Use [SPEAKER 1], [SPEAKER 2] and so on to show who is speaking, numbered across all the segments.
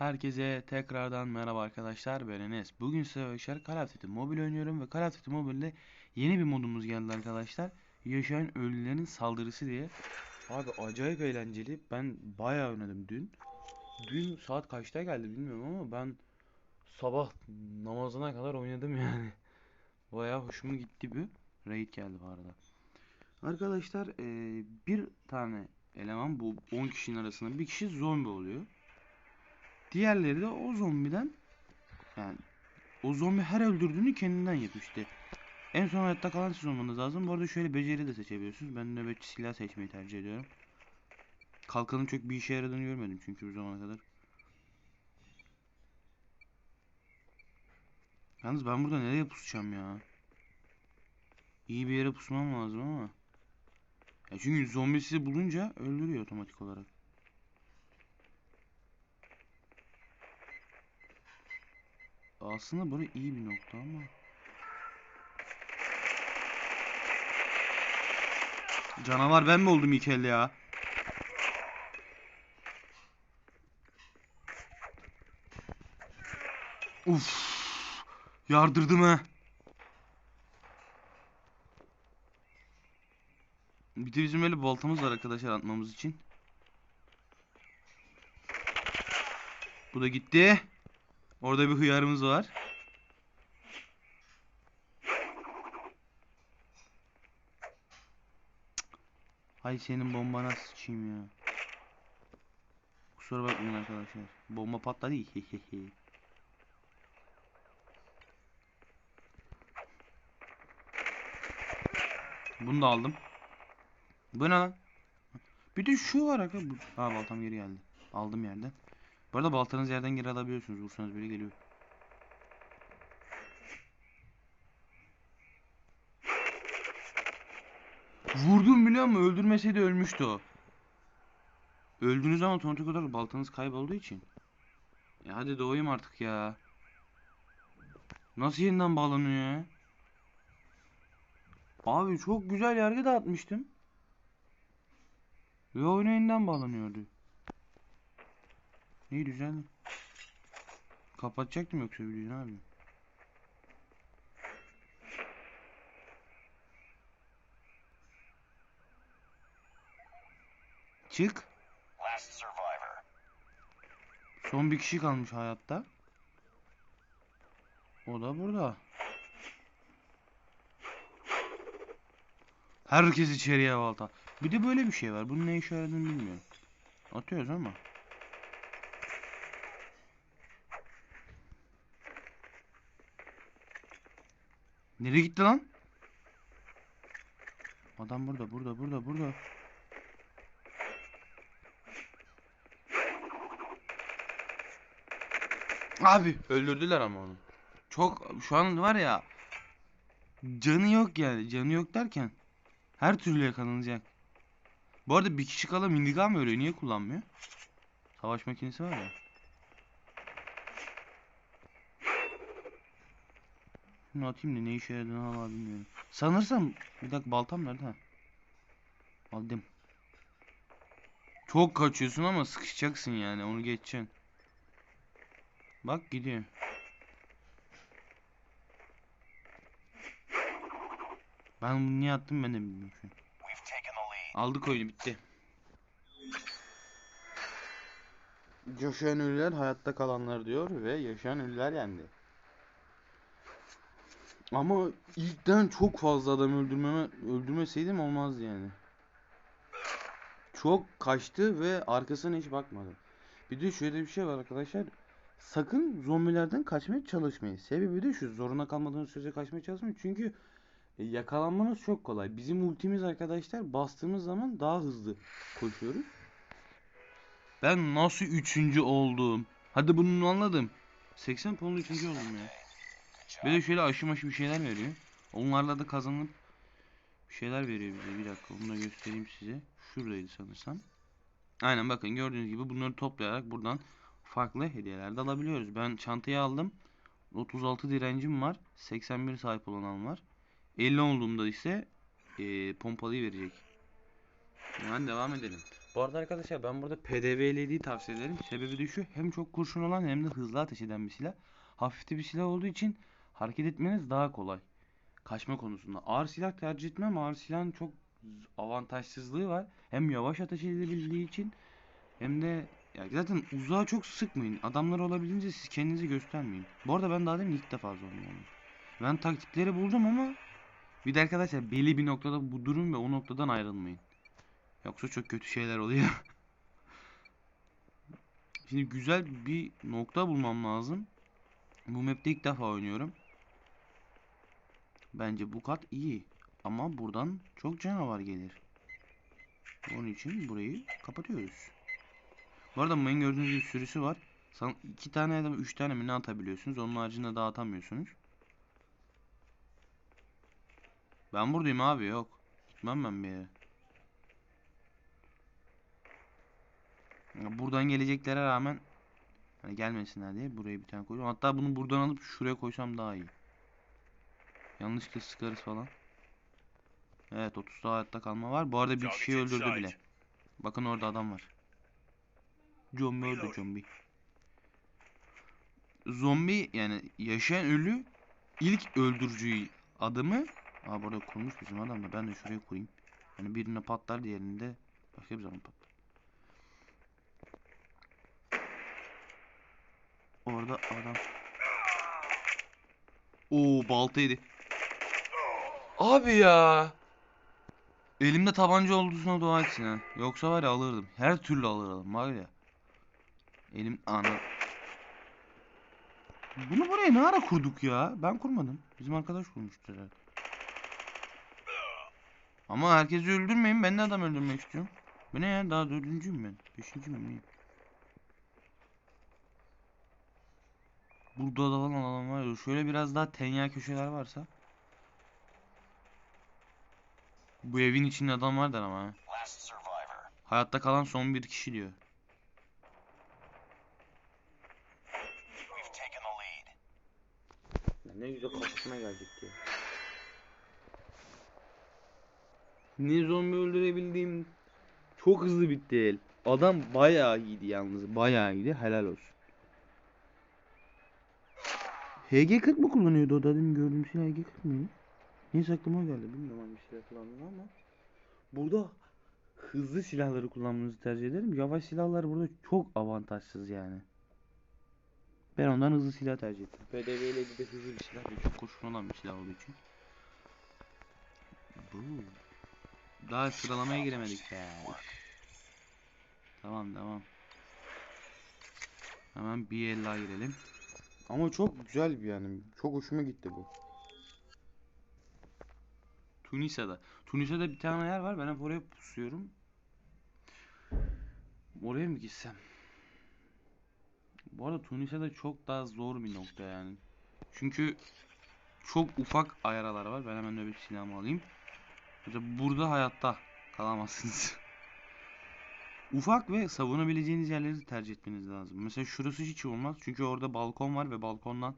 [SPEAKER 1] Herkese tekrardan merhaba arkadaşlar ben Enes. Bugün size arkadaşlar Call of Duty Mobile oynuyorum ve Call of Duty Mobile'de yeni bir modumuz geldi arkadaşlar. Yaşayan ölülerin saldırısı diye. Abi acayip eğlenceli. Ben bayağı oynadım dün. Dün saat kaçta geldi bilmiyorum ama ben sabah namazına kadar oynadım yani. Bayağı hoşuma gitti bu. Raid geldi bu arada. Arkadaşlar bir tane eleman bu 10 kişinin arasında bir kişi zombi oluyor. Diğerleri de o zombiden yani o zombi her öldürdüğünü kendinden yapıyor işte. En son hayatta kalan siz olmanız lazım. Bu arada şöyle beceri de seçebiliyorsunuz. Ben nöbetçi silah seçmeyi tercih ediyorum. Kalkanın çok bir işe yaradığını görmedim çünkü bu zamana kadar. Yalnız ben burada nereye pusacağım ya? İyi bir yere pusmam lazım ama. Ya çünkü zombi sizi bulunca öldürüyor otomatik olarak. Aslında burası iyi bir nokta ama. Canavar ben mi oldum ilk elde ya? Uf. Yardırdım ha. Bir de bizim öyle baltamız var arkadaşlar atmamız için. Bu da gitti. Orada bir hıyarımız var. Hay senin bombana sıçayım ya. Kusura bakmayın arkadaşlar. Bomba patladı. Bunu da aldım. Bu ne lan? Bir de şu var. Bu... Ha baltam geri geldi. Aldım yerden. Bu arada baltanızı yerden geri alabiliyorsunuz. Vursanız böyle geliyor. Vurdum biliyor musun? Öldürmeseydi ölmüştü o. Öldüğünüz zaman otomatik olarak baltanız kaybolduğu için. Ya hadi doğayım artık ya. Nasıl yeniden bağlanıyor ya? Abi çok güzel yargı dağıtmıştım. Ve oyuna yeniden bağlanıyordu. İyi güzel. Kapatacaktım yoksa videoyu ne yapayım? Çık. Son bir kişi kalmış hayatta. O da burada. Herkes içeriye balta. Bir de böyle bir şey var. Bunun ne işe yaradığını bilmiyorum. Atıyoruz ama. Nereye gitti lan? Adam burada, burada, burada, burada. Abi öldürdüler ama onu. Çok şu an var ya canı yok yani. Canı yok derken her türlü yakalanacak. Bu arada bir kişi kala minigun mı ölüyor? Niye kullanmıyor? Savaş makinesi var ya. Şunu atayım da ne işe yaradığını hala bilmiyorum. Sanırsam bir dakika baltam nerede ha? Aldım. Çok kaçıyorsun ama sıkışacaksın yani onu geçeceksin. Bak gidiyor. Ben bunu niye attım ben de bilmiyorum şu an. Aldık oyunu bitti. Yaşayan ölüler hayatta kalanlar diyor ve yaşayan ölüler yendi. Ama ilkten çok fazla adam öldürmeme öldürmeseydim olmazdı yani. Çok kaçtı ve arkasına hiç bakmadı. Bir de şöyle bir şey var arkadaşlar. Sakın zombilerden kaçmaya çalışmayın. Sebebi de şu zoruna kalmadığınız sürece kaçmaya çalışmayın. Çünkü e, yakalanmanız çok kolay. Bizim ultimiz arkadaşlar bastığımız zaman daha hızlı koşuyoruz. Ben nasıl üçüncü oldum? Hadi bunu anladım. 80 puanla üçüncü oldum ya. Bir de şöyle aşı maşı bir şeyler veriyor. Onlarla da kazanıp bir şeyler veriyor bize. Bir dakika onu da göstereyim size. Şuradaydı sanırsam. Aynen bakın gördüğünüz gibi bunları toplayarak buradan farklı hediyeler de alabiliyoruz. Ben çantayı aldım. 36 direncim var. 81 sahip olan var. 50 olduğumda ise eee pompalıyı verecek. Hemen devam edelim. Bu arada arkadaşlar ben burada PDV'lediği tavsiye ederim. Sebebi de şu hem çok kurşun olan hem de hızlı ateş eden bir silah. Hafif de bir silah olduğu için hareket etmeniz daha kolay. Kaçma konusunda. Ağır silah tercih etmem. Ağır silahın çok avantajsızlığı var. Hem yavaş ateş edilebildiği için hem de ya zaten uzağa çok sıkmayın. Adamlar olabildiğince siz kendinizi göstermeyin. Bu arada ben daha demin ilk defa zorlanıyorum. Ben taktikleri buldum ama bir de arkadaşlar belli bir noktada bu durun ve o noktadan ayrılmayın. Yoksa çok kötü şeyler oluyor. Şimdi güzel bir nokta bulmam lazım. Bu map'te ilk defa oynuyorum. Bence bu kat iyi. Ama buradan çok canavar gelir. Onun için burayı kapatıyoruz. Bu arada mayın gördüğünüz gibi sürüsü var. San iki tane ya da üç tane mi ne atabiliyorsunuz. Onun haricinde daha atamıyorsunuz. Ben buradayım abi yok. Gitmem ben bir yere. Buradan geleceklere rağmen hani gelmesinler diye buraya bir tane koydum. Hatta bunu buradan alıp şuraya koysam daha iyi. Yanlışlıkla sıkarız falan. Evet 30 daha hayatta kalma var. Bu arada bir kişiyi öldürdü bile. Bakın orada adam var. Zombi öldü zombi. Zombi yani yaşayan ölü ilk öldürücü adımı Aa burada kurmuş bizim adam da ben de şuraya kurayım. Yani birine patlar diğerinde başka bir zaman patlar. Orada adam. Oo balta yedi.
[SPEAKER 2] Abi ya.
[SPEAKER 1] Elimde tabanca olduğuna dua etsin ha. Yoksa var ya alırdım. Her türlü alırdım var ya. Elim ana. Bunu buraya ne ara kurduk ya? Ben kurmadım. Bizim arkadaş kurmuştur herhalde. Ama herkesi öldürmeyin. Ben de adam öldürmek istiyorum. Bu ne ya? Daha dördüncüyüm ben. Beşinci miyim? Burada da falan adam var. Şöyle biraz daha tenya köşeler varsa. Bu evin içinde adam vardır ama. Hayatta kalan son bir kişi diyor. Ne güzel kafasına gelecek diyor. Ne zombi öldürebildiğim çok hızlı bitti el. Adam bayağı iyiydi yalnız. Bayağı iyiydi. Helal olsun. HG40 mı kullanıyordu o da demin gördüğüm silah HG40 mıydı? Neyse aklıma geldi. Bilmiyorum hangi silah kullandığını ama. Burada hızlı silahları kullanmanızı tercih ederim. Yavaş silahlar burada çok avantajsız yani. Ben ondan hızlı silah tercih ettim. PDV ile de hızlı bir silah. Çok kurşun olan bir silah olduğu için. Bu. Daha sıralamaya giremedik be. Tamam tamam. Hemen bir el daha girelim. Ama çok güzel bir yani. Çok hoşuma gitti bu. Tunisa'da. Tunisa'da bir tane yer var. Ben hep oraya pusuyorum. Oraya mı gitsem? Bu arada Tunisa'da çok daha zor bir nokta yani. Çünkü çok ufak ayaralar var. Ben hemen nöbet silahımı alayım. Mesela burada hayatta kalamazsınız. ufak ve savunabileceğiniz yerleri tercih etmeniz lazım. Mesela şurası hiç olmaz. Çünkü orada balkon var ve balkondan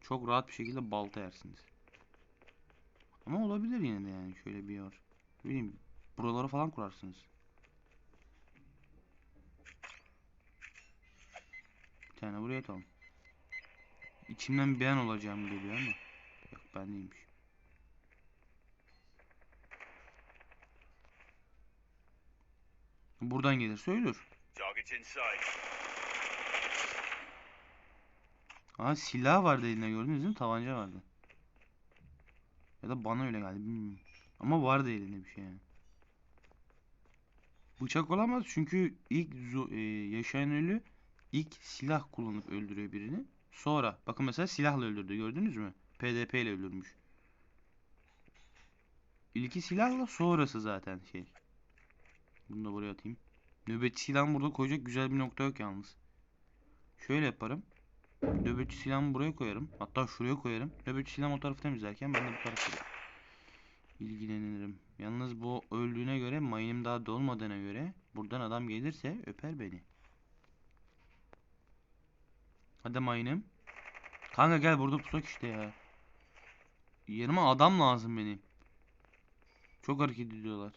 [SPEAKER 1] çok rahat bir şekilde balta yersiniz. Ama olabilir yine de yani şöyle bir yer. Ne bileyim buralara falan kurarsınız. Bir tane buraya atalım. İçimden ben olacağım geliyor ama. Yok ben değilmiş. Buradan gelirse ölür. Aa silah vardı elinde gördünüz mi? Tabanca vardı. Ya da bana öyle geldi bilmiyorum. Ama vardı elinde bir şey yani. Bıçak olamaz çünkü ilk e, yaşayan ölü ilk silah kullanıp öldürüyor birini. Sonra bakın mesela silahla öldürdü gördünüz mü? PDP ile öldürmüş. İlki silahla sonrası zaten şey. Bunu da buraya atayım. Nöbetçi silahımı burada koyacak güzel bir nokta yok yalnız. Şöyle yaparım. Nöbetçi silahımı buraya koyarım. Hatta şuraya koyarım. Nöbetçi silahım o tarafı temizlerken ben de bu tarafa ilgilenirim. Yalnız bu öldüğüne göre mayınım daha dolmadığına göre buradan adam gelirse öper beni. Hadi mayınım. Kanka gel burada pusak işte ya. Yerime adam lazım benim. Çok hareket ediyorlar.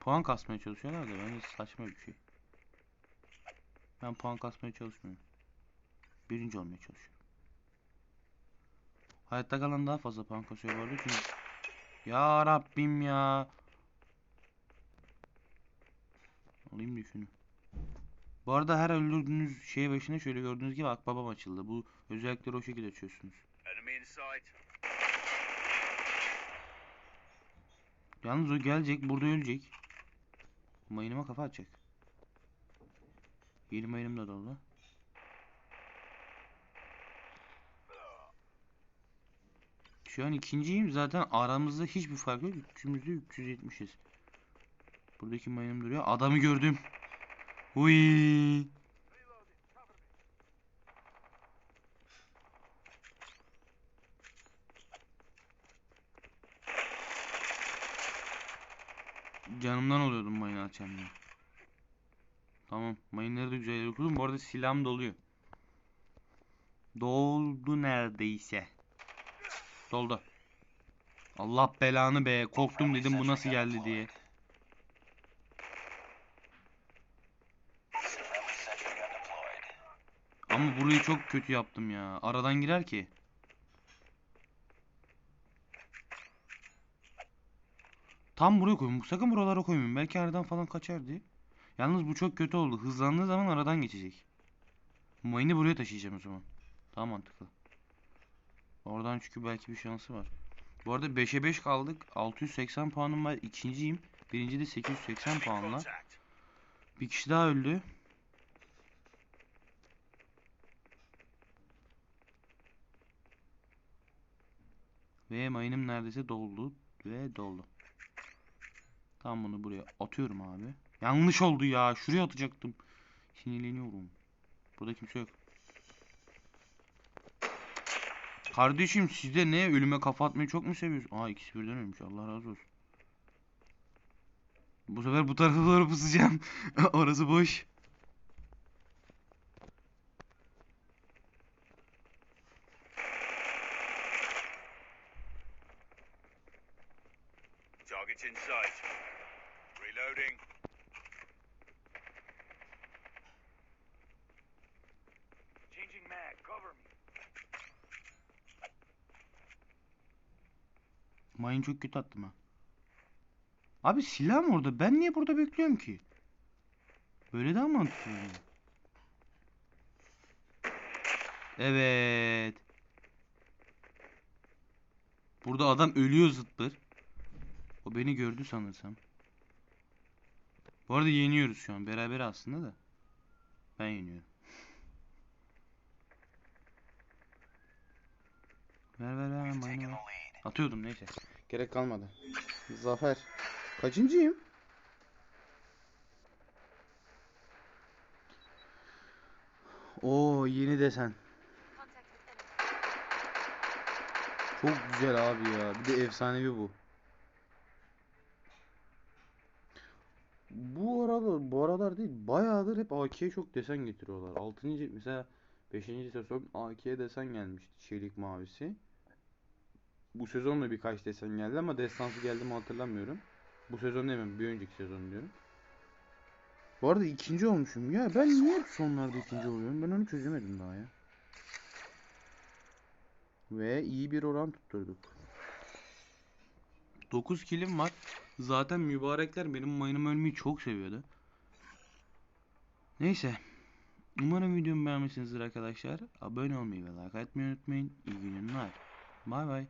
[SPEAKER 1] Puan kasmaya çalışıyorlar da bence saçma bir şey. Ben puan kasmaya çalışmıyorum. Birinci olmaya çalışıyorum. Hayatta kalan daha fazla puan kasıyor arada çünkü Ya Rabbim ya. Alayım da şunu. Bu arada her öldürdüğünüz şey başına şöyle gördüğünüz gibi akbabam açıldı. Bu özellikleri o şekilde açıyorsunuz. Yalnız o gelecek, burada ölecek. Mayınıma kafa atacak. Yeni mayınım da dolu. Şu an ikinciyim. Zaten aramızda hiçbir fark yok. Üçümüzde 370'iz. Buradaki mayınım duruyor. Adamı gördüm. Uy. Canımdan oluyordum mayın atacağım diye. Tamam. Mayınları da güzel yere kurdum. Bu arada silahım doluyor. Doldu neredeyse. Doldu. Allah belanı be. Korktum dedim bu nasıl geldi diye. Ama burayı çok kötü yaptım ya. Aradan girer ki. Tam buraya koyun. Sakın buralara koymayın. Belki aradan falan kaçar diye. Yalnız bu çok kötü oldu. Hızlandığı zaman aradan geçecek. Mayını buraya taşıyacağım o zaman. Daha mantıklı. Oradan çünkü belki bir şansı var. Bu arada 5'e 5 kaldık. 680 puanım var. İkinciyim. Birinci de 880 puanla. Bir kişi daha öldü. Ve mayınım neredeyse doldu ve doldu. Tam bunu buraya atıyorum abi. Yanlış oldu ya. Şuraya atacaktım. Sinirleniyorum. Burada kimse yok. Kardeşim siz de ne ölüme kafa atmayı çok mu seviyorsunuz? Aa ikisi birden ölmüş. Allah razı olsun. Bu sefer bu tarafa doğru pusacağım. Orası boş.
[SPEAKER 3] Reloading.
[SPEAKER 1] Mayın çok kötü attım ha. Abi silah mı orada? Ben niye burada bekliyorum ki? Böyle daha mantıklı. Evet. Burada adam ölüyor zıttır. O beni gördü sanırsam. Bu arada yeniyoruz şu an. Beraber aslında da. Ben yeniyorum. Ver ver ver. Atıyordum neyse. Gerek kalmadı. Zafer. Kaçıncıyım? Oo yeni desen. Çok güzel abi ya. Bir de efsanevi bu. Bu arada bu aralar değil bayağıdır hep AK'ye çok desen getiriyorlar. 6. mesela 5. sezon AK'ye desen gelmişti çelik mavisi. Bu sezon da birkaç desen geldi ama destansı geldi mi hatırlamıyorum. Bu sezon demem bir önceki sezon diyorum. Bu arada ikinci olmuşum. Ya ben niye hep sonlarda ikinci oluyorum? Ben onu çözemedim daha ya. Ve iyi bir oran tutturduk. 9 kilim var. Zaten mübarekler benim mayınım ölmeyi çok seviyordu. Neyse. Umarım videomu beğenmişsinizdir arkadaşlar. Abone olmayı ve like atmayı unutmayın. İyi günler. Bay bay.